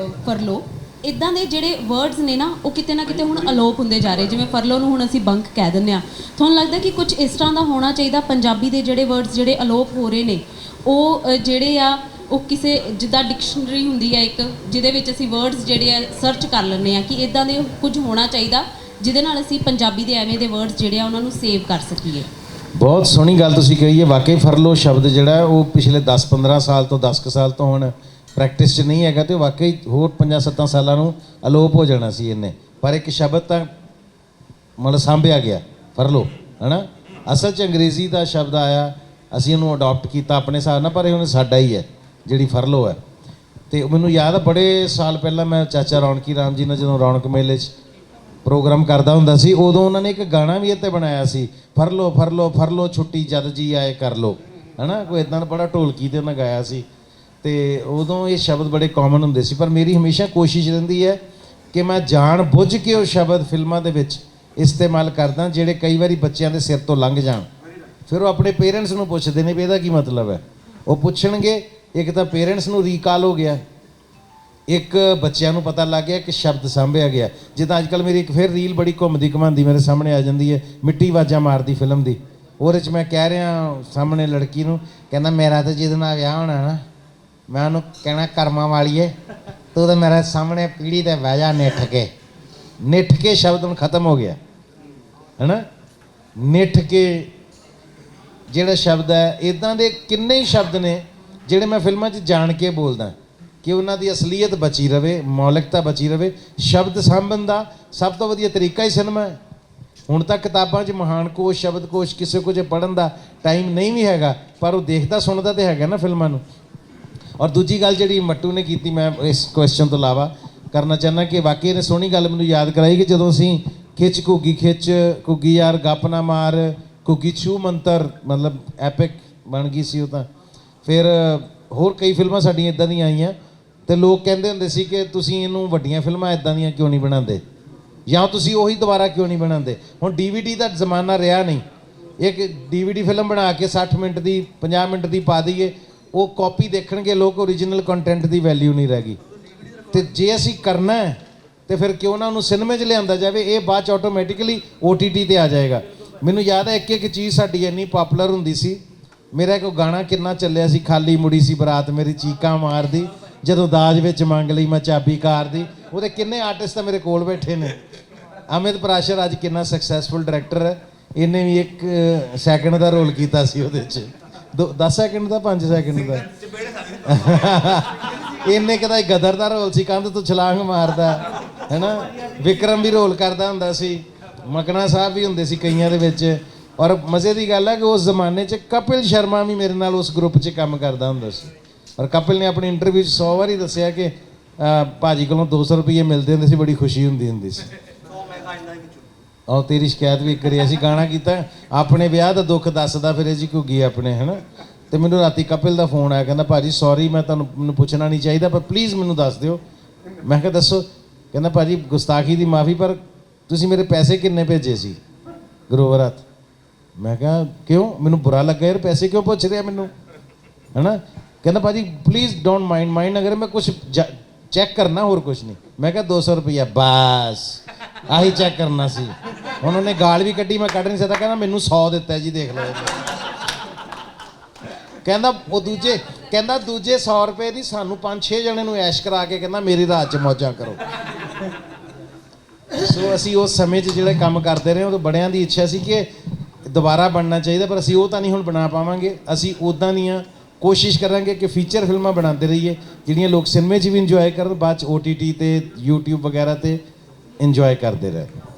Furlough ਇਦਾਂ ਦੇ ਜਿਹੜੇ ਵਰਡਸ ਨੇ ਨਾ ਉਹ ਕਿਤੇ ਨਾ ਕਿਤੇ ਹੁਣ ਅਲੋਪ ਹੁੰਦੇ ਜਾ ਰਹੇ। ਜਿਵੇਂ ਫਰਲੋ ਨੂੰ ਹੁਣ ਅਸੀਂ ਬੰਕ ਕਹਿ ਦਿੰਦੇ ਆ ਤੁਹਾਨੂੰ ਲੱਗਦਾ ਕਿ ਕੁਝ ਇਸ ਤਰ੍ਹਾਂ ਦਾ ਹੋਣਾ ਚਾਹੀਦਾ? ਪੰਜਾਬੀ ਦੇ ਜਿਹੜੇ ਵਰਡਸ ਜਿਹੜੇ ਅਲੋਪ ਹੋ ਰਹੇ ਨੇ ਉਹ ਅ, ਜਿਹੜੇ ਆ ਉਹ ਕਿਸੇ ਜਿੱਦਾਂ ਡਿਕਸ਼ਨਰੀ ਹੁੰਦੀ ਹੈ ਇੱਕ ਜਿਹਦੇ ਵਿੱਚ ਅਸੀਂ ਵਰਡਸ ਜਿਹੜੇ ਆ ਸਰਚ ਕਰ ਲੈਂਦੇ ਆ ਕਿ ਇਦਾਂ ਦੇ ਕੁਝ ਹੋਣਾ ਚਾਹੀਦਾ ਜਿਹਦੇ ਨਾਲ ਅਸੀਂ ਪੰਜਾਬੀ ਦੇ ਐਵੇਂ ਦੇ ਵਰਡਸ ਜਿਹੜੇ ਆ ਉਹਨਾਂ ਨੂੰ ਸੇਵ ਕਰ ਸਕੀਏ। ਬਹੁਤ ਸੋਹਣੀ ਗੱਲ ਤੁਸੀਂ ਕਹੀ ਹੈ। ਵਾਕਈ ਫਰਲੋ ਸ਼ਬਦ ਜਿਹੜਾ ਹੈ, ਉਹ ਪਿਛਲੇ 10-15 ਸਾਲ ਤੋਂ 10 ਕੁ ਸਾਲ ਤੋਂ ਹੁਣ ਪ੍ਰੈਕਟਿਸ 'ਚ ਨਹੀਂ ਹੈਗਾ ਤੇ ਵਾਕਈ ਹੋਰ 5-7 ਸਾਲਾਂ ਨੂੰ ਅਲੋਪ ਹੋ ਜਾਣਾ ਸੀ ਇਹਨੇ। ਪਰ ਇੱਕ ਸ਼ਬਦ ਤਾਂ ਮਤਲਬ ਸਾਂਭਿਆ ਗਿਆ ਫਰਲੋ ਹਨਾ? ਅਸਲ 'ਚ ਅੰਗਰੇਜ਼ੀ ਦਾ ਸ਼ਬਦ ਆਇਆ, ਅਸੀਂ ਇਹਨੂੰ ਅਡਾਪਟ ਕੀਤਾ ਆਪਣੇ ਹਿਸਾਬ ਨਾਲ, ਪਰ ਇਹ ਹੁਣ ਸਾਡਾ ਹੀ ਹੈ, ਜਿਹੜੀ ਫਰਲੋ ਹੈ। ਤੇ ਮੈਨੂੰ ਯਾਦ ਆ, ਬੜੇ ਸਾਲ ਪਹਿਲਾਂ ਮੈਂ ਚਾਚਾ ਰੌਣਕੀ ਰਾਮ ਜੀ ਨਾਲ ਜਦੋਂ ਰੌਣਕ ਮੇਲੇ 'ਚ ਪ੍ਰੋਗਰਾਮ ਕਰਦਾ ਹੁੰਦਾ ਸੀ, ਉਦੋਂ ਉਹਨਾਂ ਨੇ ਇੱਕ ਗਾਣਾ ਵੀ ਇੱਥੇ ਬਣਾਇਆ ਸੀ ਫਰ ਲੋ ਫਰਲੋ ਫਰ ਲੋ ਛੁੱਟੀ ਜਦ ਜੀ ਆਏ ਕਰ ਲੋ ਹਨਾ? ਕੋਈ ਇਦਾਂ ਦਾ ਬੜਾ ਢੋਲਕੀ ਤੇ ਉਹਨਾਂ ਗਾਇਆ ਸੀ। ਤੇ ਉਦੋਂ ਇਹ ਸ਼ਬਦ ਬੜੇ ਕਾਮਨ ਹੁੰਦੇ ਸੀ, ਪਰ ਮੇਰੀ ਹਮੇਸ਼ਾ ਕੋਸ਼ਿਸ਼ ਰਹਿੰਦੀ ਹੈ ਕਿ ਮੈਂ ਜਾਣ ਬੁੱਝ ਕੇ ਉਹ ਸ਼ਬਦ ਫਿਲਮਾਂ ਦੇ ਵਿੱਚ ਇਸਤੇਮਾਲ ਕਰਦਾ, ਜਿਹੜੇ ਕਈ ਵਾਰੀ ਬੱਚਿਆਂ ਦੇ ਸਿਰ ਤੋਂ ਲੰਘ ਜਾਣ। ਫਿਰ ਉਹ ਆਪਣੇ ਪੇਰੈਂਟਸ ਨੂੰ ਪੁੱਛਦੇ ਨੇ ਵੀ ਇਹਦਾ ਕੀ ਮਤਲਬ ਹੈ? ਉਹ ਪੁੱਛਣਗੇ, ਇੱਕ ਤਾਂ ਪੇਰੈਂਟਸ ਨੂੰ ਰੀਕਾਲ ਹੋ ਗਿਆ। ਇੱਕ ਬੱਚਿਆਂ ਨੂੰ ਪਤਾ ਲੱਗ ਗਿਆ ਕਿ ਸ਼ਬਦ ਸਾਂਭਿਆ ਗਿਆ। ਜਿੱਦਾਂ ਅੱਜਕੱਲ ਮੇਰੀ ਇੱਕ ਫਿਰ ਰੀਲ ਬੜੀ ਘੁੰਮਦੀ ਘਮਾਉਂਦੀ ਮੇਰੇ ਸਾਹਮਣੇ ਆ ਜਾਂਦੀ ਹੈ, ਮਿੱਟੀ ਵਾਜਾ ਮਾਰਦੀ ਫਿਲਮ ਦੀ। ਉਹਦੇ 'ਚ ਮੈਂ ਕਹਿ ਰਿਹਾ ਸਾਹਮਣੇ ਲੜਕੀ ਨੂੰ, ਕਹਿੰਦਾ, ਮੇਰਾ ਤਾਂ ਜਿਹਦੇ ਨਾਲ ਵਿਆਹ ਹੋਣਾ ਨਾ। ਮੈਂ ਉਹਨੂੰ ਕਹਿਣਾ ਕਰਮਾਂ ਵਾਲੀਏ, ਤੂੰ ਤਾਂ ਮੇਰੇ ਸਾਹਮਣੇ ਪੀੜੀ ਤੇ ਬਹਿ ਜਾ ਨਿੱਠ ਕੇ। ਨਿੱਠ ਕੇ ਸ਼ਬਦ ਹੁਣ ਖਤਮ ਹੋ ਗਿਆ। ਹੈਨਾ? ਨਿੱਠ ਕੇ ਜਿਹੜਾ ਸ਼ਬਦ ਹੈ ਇਦਾਂ ਦੇ ਕਿੰਨੇ ਹੀ ਸ਼ਬਦ ਨੇ ਜਿਹੜੇ ਮੈਂ ਫਿਲਮਾਂ 'ਚ ਜਾਣ ਕੇ ਬੋਲਦਾ। ਕਿ ਉਹਨਾਂ ਦੀ ਅਸਲੀਅਤ ਬਚੀ ਰਵੇ, ਮੌਲਿਕਤਾ ਬਚੀ ਰਵੇ। ਸ਼ਬਦ ਸਾਂਭਣ ਦਾ ਸਭ ਤੋਂ ਵਧੀਆ ਤਰੀਕਾ ਹੀ ਸਿਨੇਮਾ ਹੈ। ਹੁਣ ਤਾਂ ਕਿਤਾਬਾਂ 'ਚ ਮਹਾਨ ਕੋਸ਼, ਸ਼ਬਦ ਕੋਸ਼, ਕਿਸੇ ਕੁਝ ਪੜਨ ਦਾ ਟਾਈਮ ਨਹੀਂ ਵੀ ਹੈਗਾ, ਪਰ ਉਹ ਦੇਖਦਾ, ਸੁਣਦਾ ਤੇ ਹੈਗਾ ਨਾ ਫਿਲਮਾਂ ਨੂੰ। ਔਰ ਦੂਜੀ ਗੱਲ ਜਿਹੜੀ ਮੱਟੂ ਨੇ ਕੀਤੀ, ਮੈਂ ਇਸ ਕੁਐਸਚਨ ਤੋਂ ਇਲਾਵਾ ਕਰਨਾ ਚਾਹੁੰਦਾ ਕਿ ਵਾਕਈ ਇਹਨੇ ਸੋਹਣੀ ਗੱਲ ਮੈਨੂੰ ਯਾਦ ਕਰਾਈ ਕਿ ਜਦੋਂ ਅਸੀਂ ਖਿੱਚ ਘੁੱਗੀ ਖਿੱਚ, ਘੁੱਗੀ ਯਾਰ ਗੱਪ ਨਾ ਮਾਰ, ਘੁੱਗੀ ਛੂ ਮੰਤਰ, ਮਤਲਬ ਐਪਿਕ ਬਣ ਗਈ ਸੀ ਉਹ ਤਾਂ। ਫਿਰ ਹੋਰ ਕਈ ਫਿਲਮਾਂ ਸਾਡੀਆਂ ਇਦਾਂ ਦੀਆਂ ਆਈਆਂ ਤੇ ਲੋਕ ਕਹਿੰਦੇ ਹੁੰਦੇ ਸੀ ਕਿ ਤੁਸੀਂ ਇਹਨੂੰ ਵੱਡੀਆਂ ਫਿਲਮਾਂ ਇਦਾਂ ਦੀਆਂ ਕਿਉਂ ਨਹੀਂ ਬਣਾਉਂਦੇ? ਜਾਂ ਤੁਸੀਂ ਉਹੀ ਦੁਬਾਰਾ ਕਿਉਂ ਨਹੀਂ ਬਣਾਉਂਦੇ? ਹੁਣ ਡੀਵੀਡੀ ਦਾ ਜ਼ਮਾਨਾ ਰਿਹਾ ਨਹੀਂ। ਇੱਕ ਡੀਵੀਡੀ ਫਿਲਮ ਬਣਾ ਕੇ 60 ਮਿੰਟ ਦੀ 50 ਮਿੰਟ ਦੀ ਪਾ ਦਈਏ ਉਹ ਕਾਪੀ ਦੇਖਣਗੇ ਲੋਕ ਓਰੀਜਨਲ ਕੰਟੈਂਟ ਦੀ ਵੈਲਿਊ ਨਹੀਂ ਰਹਿ ਗਈ। ਤੇ ਜੇ ਅਸੀਂ ਕਰਨਾ ਹੈ, ਤੇ ਫਿਰ ਕਿਉਂ ਨਾ ਉਹਨੂੰ ਸਿਨੇਮੇ 'ਚ ਲਿਆਂਦਾ ਜਾਵੇ, ਇਹ ਬਾਅਦ 'ਚ ਆਟੋਮੈਟਿਕਲੀ OTT ਤੇ ਆ ਜਾਏਗਾ। ਮੈਨੂੰ ਯਾਦ ਹੈ ਇੱਕ ਇੱਕ ਚੀਜ਼ ਸਾਡੀ ਇੰਨੀ ਪਪੂਲਰ ਹੁੰਦੀ ਸੀ। ਮੇਰਾ ਇੱਕ ਗਾਣਾ ਕਿੰਨਾ ਚੱਲਿਆ ਸੀ, ਖਾਲੀ ਮੁੜੀ ਸੀ ਬਰਾਤ ਮੇਰੀ ਚੀਕਾਂ ਮਾਰਦੀ, ਜਦੋਂ ਦਾਜ ਵਿੱਚ ਮੰਗ ਲਈ ਮੈਂ ਚਾਬੀ ਕਾਰ ਦੀ। ਉਹਦੇ ਕਿੰਨੇ ਆਰਟਿਸਟ ਤਾਂ ਮੇਰੇ ਕੋਲ ਬੈਠੇ ਨੇ। ਅਮਿਤ ਪਰਾਸ਼ਰ ਅੱਜ ਕਿੰਨਾ ਸਕਸੈਸਫੁਲ ਡਾਇਰੈਕਟਰ ਹੈ। ਇਹਨੇ ਵੀ ਇੱਕ ਸੈਕਿੰਡ ਦਾ ਰੋਲ ਕੀਤਾ ਸੀ ਉਹਦੇ 'ਚ। 10 ਸੈਕਿੰਡ ਦਾ 5 ਸੈਕਿੰਡ ਦਾ। ਇਹਨੇ ਕਦਾ ਗਦਰ ਦਾ ਰੋਲ ਸੀ ਕੰਧ ਤੋਂ ਛਲਾਂਗ ਮਾਰਦਾ ਹੈਨਾ? ਵਿਕਰਮ ਵੀ ਰੋਲ ਕਰਦਾ ਹੁੰਦਾ ਸੀ ਮਕਨਾ ਸਾਹਿਬ ਵੀ ਹੁੰਦੇ ਸੀ ਕਈਆਂ ਦੇ ਵਿੱਚ। ਔਰ ਮਜ਼ੇ ਦੀ ਗੱਲ ਹੈ ਕਿ ਉਸ ਜ਼ਮਾਨੇ 'ਚ ਕਪਿਲ ਸ਼ਰਮਾ ਵੀ ਮੇਰੇ ਨਾਲ ਉਸ ਗਰੁੱਪ 'ਚ ਕੰਮ ਕਰਦਾ ਹੁੰਦਾ ਸੀ। ਔਰ ਕਪਿਲ ਨੇ ਆਪਣੀ ਇੰਟਰਵਿਊ 'ਚ 100 ਵਾਰੀ ਦੱਸਿਆ ਕਿ ਭਾਜੀ ਕੋਲੋਂ 200 ਰੁਪਏ ਮਿਲਦੇ ਹੁੰਦੇ ਸੀ ਬੜੀ ਖੁਸ਼ੀ ਹੁੰਦੀ ਹੁੰਦੀ ਸੀ। ਆਹ ਤੇਰੀ ਸ਼ਿਕਾਇਤ ਵੀ ਕਰੀ ਅਸੀਂ ਗਾਣਾ ਕੀਤਾ। ਆਪਣੇ ਵਿਆਹ ਦਾ ਦੁੱਖ ਦੱਸਦਾ, ਫਿਰ ਜੀ ਘੁੱਗੀ ਆਪਣੇ, ਹਨਾ? ਤੇ ਮੈਨੂੰ ਰਾਤੀ ਕਪਿਲ ਦਾ ਫੋਨ ਆਇਆ, ਕਹਿੰਦਾ, ਭਾਜੀ ਸੌਰੀ ਮੈਂ ਤੁਹਾਨੂੰ, ਮੈਨੂੰ ਪੁੱਛਣਾ ਨਹੀਂ ਚਾਹੀਦਾ, ਪਰ ਪਲੀਜ਼ ਮੈਨੂੰ ਦੱਸ ਦਿਓ। ਮੈਂ ਕਿਹਾ, ਦੱਸੋ। ਕਹਿੰਦਾ, ਭਾਜੀ, ਗੁਸਤਾਖੀ ਦੀ ਮਾਫੀ, ਪਰ ਤੁਸੀਂ ਮੇਰੇ ਪੈਸੇ ਕਿੰਨੇ ਭੇਜੇ ਸੀ ਗਰੋਵਰਾਤ ਮੈਂ ਕਿਹਾ, ਕਿਉਂ? ਮੈਨੂੰ ਬੁਰਾ ਲੱਗਾ ਯਾਰ, ਪੈਸੇ ਕਿਉਂ ਪੁੱਛ ਰਿਹਾ ਮੈਨੂੰ? ਹਨਾ? ਕਹਿੰਦਾ, ਭਾਜੀ ਪਲੀਜ਼ ਡੋਂਟ ਮਾਈਂਡ ਮਾਈਂਡ ਅਗਰ ਮੈਂ ਕੁਝ ਚੈੱਕ ਕਰਨਾ ਹੋਰ ਕੁਝ ਨਹੀਂ। ਮੈਂ ਕਿਹਾ 200 ਰੁਪਇਆ ਬਸ, ਆਹੀ ਚੈੱਕ ਕਰਨਾ ਸੀ। ਹੁਣ ਉਹਨੇ ਗਾਲ ਵੀ ਕੱਢੀ, ਮੈਂ ਕੱਢ ਨਹੀਂ ਸਕਦਾ। ਕਹਿੰਦਾ ਮੈਨੂੰ 100 ਦਿੱਤਾ ਜੀ, ਦੇਖ ਲਓ। ਕਹਿੰਦਾ ਉਹ ਦੂਜੇ, ਕਹਿੰਦਾ ਦੂਜੇ 100 ਰੁਪਏ ਦੀ ਸਾਨੂੰ 5-6 ਜਣੇ ਨੂੰ ਐਸ਼ ਕਰਾ ਕੇ ਕਹਿੰਦਾ ਮੇਰੀ ਰਾਤ 'ਚ ਮੌਜਾਂ ਕਰੋ। ਸੋ ਅਸੀਂ ਉਸ ਸਮੇਂ 'ਚ ਜਿਹੜੇ ਕੰਮ ਕਰਦੇ ਰਹੇ ਉਹ ਬੜਿਆਂ ਦੀ ਇੱਛਾ ਸੀ ਕਿ ਦੁਬਾਰਾ ਬਣਨਾ ਚਾਹੀਦਾ, ਪਰ ਅਸੀਂ ਉਹ ਤਾਂ ਨਹੀਂ ਹੁਣ ਬਣਾ ਪਾਵਾਂਗੇ। ਅਸੀਂ ਉਦਾਂ ਦੀਆਂ ਕੋਸ਼ਿਸ਼ ਕਰਾਂਗੇ ਕਿ ਫੀਚਰ ਫਿਲਮਾਂ ਬਣਾਉਂਦੇ ਰਹੀਏ, ਜਿਹੜੀਆਂ ਲੋਕ ਸਿਨੇਮੇ 'ਚ ਵੀ ਇੰਜੋਏ ਕਰਨ, ਬਾਅਦ 'ਚ OTT ਤੇ, YouTube ਵਗੈਰਾ ਤੇ ਇੰਜੋਏ ਕਰਦੇ ਰਹੇ।